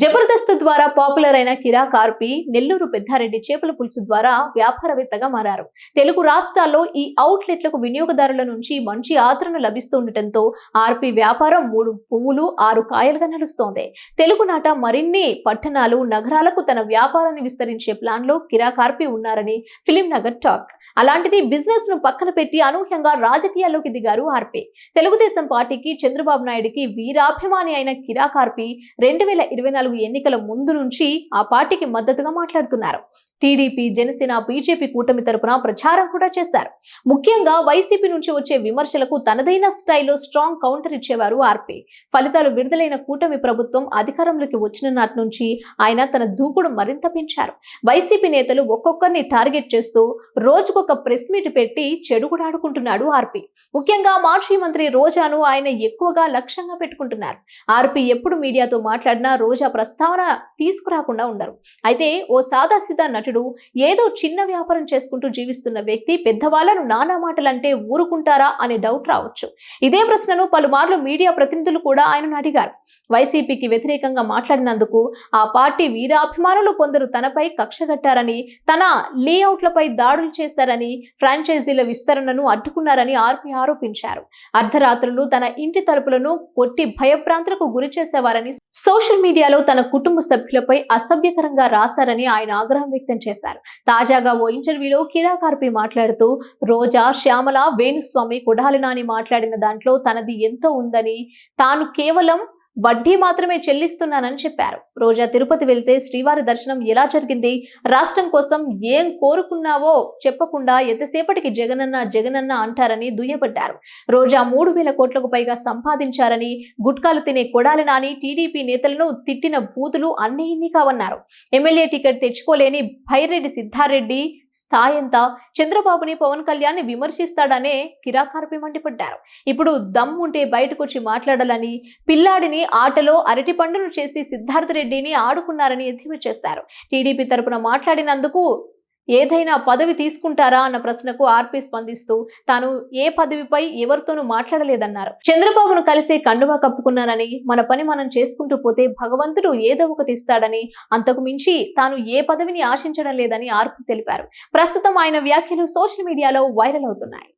జబర్దస్త్ ద్వారా పాపులర్ అయిన కిరా కార్పి నెల్లూరు పెద్దారెడ్డి చేపల పులుసు ద్వారా వ్యాపారవేత్తగా మారారు. తెలుగు రాష్ట్రాల్లో ఈ అవుట్లెట్లకు వినియోగదారుల నుంచి మంచి ఆదరణ లభిస్తుండటంతో ఆర్పి వ్యాపారం మూడు పువ్వులు ఆరు కాయలుగా నడుస్తోంది. తెలుగునాట మరిన్ని పట్టణాలు నగరాలకు తన వ్యాపారాన్ని విస్తరించే ప్లాన్లో కిరా కార్పి ఉన్నారని ఫిలిం నగర్ టాక్. అలాంటిది బిజినెస్ను పక్కన పెట్టి అనూహ్యంగా రాజకీయాల్లోకి దిగారు ఆర్పి. తెలుగుదేశం పార్టీకి చంద్రబాబు నాయుడికి వీరాభిమాని అయిన కిరా కార్పి రెండు వేల ఇరవై నాలుగు ఎన్నికల ముందు నుంచి ఆ పార్టీకి మద్దతుగా మాట్లాడుతున్నారు. టీడీపీ జనసేన బీజేపీ కూటమి తరపున ప్రచారం కూడా చేశారు. ముఖ్యంగా వైసీపీ నుంచి వచ్చే విమర్శలకు తనదైన స్టైల్లో స్ట్రాంగ్ కౌంటర్ ఇచ్చేవారు ఆర్పీ. ఫలితాలు విడుదలైన కూటమి ప్రభుత్వం అధికారంలోకి వచ్చిన నాటి నుంచి ఆయన తన దూకుడు మరింత పెంచారు. వైసీపీ నేతలు ఒక్కొక్కరిని టార్గెట్ చేస్తూ రోజుకొక ప్రెస్ మీట్ పెట్టి చెడుగుడాడుకుంటున్నాడు ఆర్పీ. ముఖ్యంగా మాజీ మంత్రి రోజాను ఆయన ఎక్కువగా లక్ష్యంగా పెట్టుకుంటున్నారు. ఆర్పీ ఎప్పుడు మీడియాతో మాట్లాడినా రోజా ప్రస్తావన తీసుకురాకుండా ఉండరు. అయితే ఓ సాదాసీదా నటుడు ఏదో చిన్న వ్యాపారం చేసుకుంటూ జీవిస్తున్న వ్యక్తి పెద్దవాళ్ళను నానా మాటలంటే ఊరుకుంటారా అనే డౌట్ రావచ్చు. ఇదే ప్రశ్నను పలుమార్లు మీడియా ప్రతినిధులు కూడా ఆయనను అడిగారు. వైసీపీకి వ్యతిరేకంగా మాట్లాడినందుకు ఆ పార్టీ వీరాభిమానులు కొందరు తనపై కక్షగట్టారని తన లేఅవుట్లపై దాడులు చేశారని ఫ్రాంచైజీల విస్తరణను అడ్డుకున్నారని ఆర్పీ ఆరోపించారు. అర్ధరాత్రులు తన ఇంటి తలుపులను కొట్టి భయభ్రాంతులకు గురి చేసేవారని సోషల్ మీడియాలో తన కుటుంబ సభ్యులపై అసభ్యకరంగా రాశారని ఆయన ఆగ్రహం వ్యక్తం చేశారు. తాజాగా ఓ ఇంటర్వ్యూలో కిరాకార్పి మాట్లాడుతూ రోజా శ్యామల వేణుస్వామి కొడాలి నాని మాట్లాడిన దాంట్లో తనది ఎంతో ఉందని తాను కేవలం వడ్డీ మాత్రమే చెల్లిస్తున్నానని చెప్పారు. రోజా తిరుపతి వెళ్తే శ్రీవారి దర్శనం ఎలా జరిగింది? రాష్ట్రం కోసం ఏం కోరుకున్నావో చెప్పకుండా ఎంతసేపటికి జగనన్న జగనన్న అంటారని దుయ్యబడ్డారు. రోజా మూడు వేల కోట్లకు పైగా సంపాదించారని గుట్కాలు తినే కొడాలి నాని టీడీపీ నేతలను తిట్టిన బూతులు అన్ని ఇన్ని కావన్నారు. ఎమ్మెల్యే టికెట్ తెచ్చుకోలేని భైరెడ్డి సిద్ధారెడ్డి స్థాయంతా చంద్రబాబుని పవన్ కళ్యాణ్ విమర్శిస్తాడనే కిరాకార్పి మండిపడ్డారు. ఇప్పుడు దమ్ముంటే బయటకొచ్చి మాట్లాడాలని పిల్లాడిని ఆటలో అరటి పండును చేసి సిద్ధార్థ రెడ్డిని ఆడుకున్నారని ఎద్దేవా చేశారు. టీడీపీ తరపున మాట్లాడినందుకు ఏదైనా పదవి తీసుకుంటారా అన్న ప్రశ్నకు ఆర్పీ స్పందిస్తూ తాను ఏ పదవిపై ఎవరితోనూ మాట్లాడలేదన్నారు. చంద్రబాబును కలిసి కండువా కప్పుకున్నానని మన పని మనం చేసుకుంటూ పోతే భగవంతుడు ఏదో ఒకటి ఇస్తాడని అంతకు మించి తాను ఏ పదవిని ఆశించడం లేదని ఆర్పి తెలిపారు. ప్రస్తుతం ఆయన వ్యాఖ్యలు సోషల్ మీడియాలో వైరల్ అవుతున్నాయి.